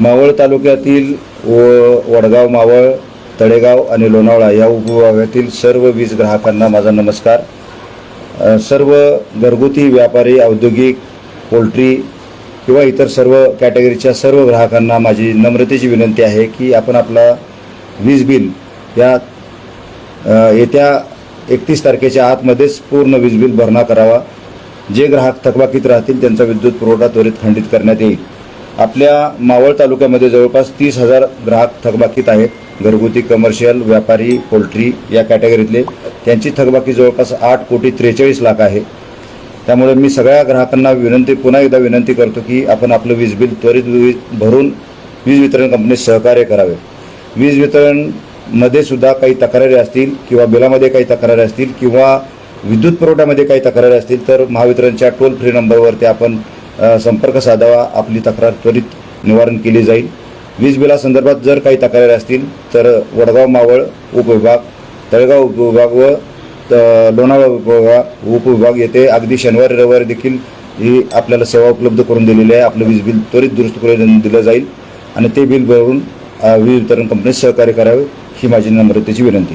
मावळ तालुक्यातील व वडगाव मावळ तळेगाव आणि लोणावळा या उपविभागातील सर्व वीज ग्राहकांना माझा नमस्कार. सर्व घरगुती व्यापारी औद्योगिक पोल्ट्री किंवा इतर सर्व कॅटेगरीच्या सर्व ग्राहकांना माझी नम्रतेची विनंती आहे की आपण आपला वीज बिल या येत्या एकतीस तारखेच्या आतमध्येच पूर्ण वीज बिल भरणा करावा. जे ग्राहक थकबाकीत राहतील त्यांचा विद्युत पुरवठा त्वरित खंडित करण्यात येईल. आपल्या मावळ तालुक्यामध्ये जवळपास तीस हजार ग्राहक थकबाकीत आहेत. घरगुती कमर्शियल व्यापारी पोल्ट्री या कॅटेगरीतले त्यांची थकबाकी जवळपास आठ कोटी त्रेचाळीस लाख आहे. त्यामुळे मी सगळ्या ग्राहकांना विनंती पुन्हा एकदा विनंती करतो की आपण आपलं वीज बिल त्वरित भरून वीज वितरण कंपनीस सहकार्य करावे. वीज वितरणमध्ये सुद्धा काही तक्रारी असतील किंवा बिलामध्ये काही तक्रारी असतील किंवा विद्युत पुरवठ्यामध्ये काही तक्रारी असतील तर महावितरणच्या टोल फ्री नंबरवरती आपण संपर्क साधावा आपली तक्रार त्वरित निवारण केली जाईल. वीज बिलासंदर्भात जर काही तक्रारी असतील तर वडगाव मावळ उपविभाग तळेगाव उपविभाग व त- लोणावळा उपविभाग उपविभाग येथे अगदी शनिवारी रविवारी देखील ही आपल्याला सेवा उपलब्ध करून दिलेली आहे. आपलं वीज बिल त्वरित दुरुस्त करून दिलं जाईल. आणि ते बिल भरून वीज वितरण कंपनीस सहकार्य करावे ही माझी नम्रतेची विनंती.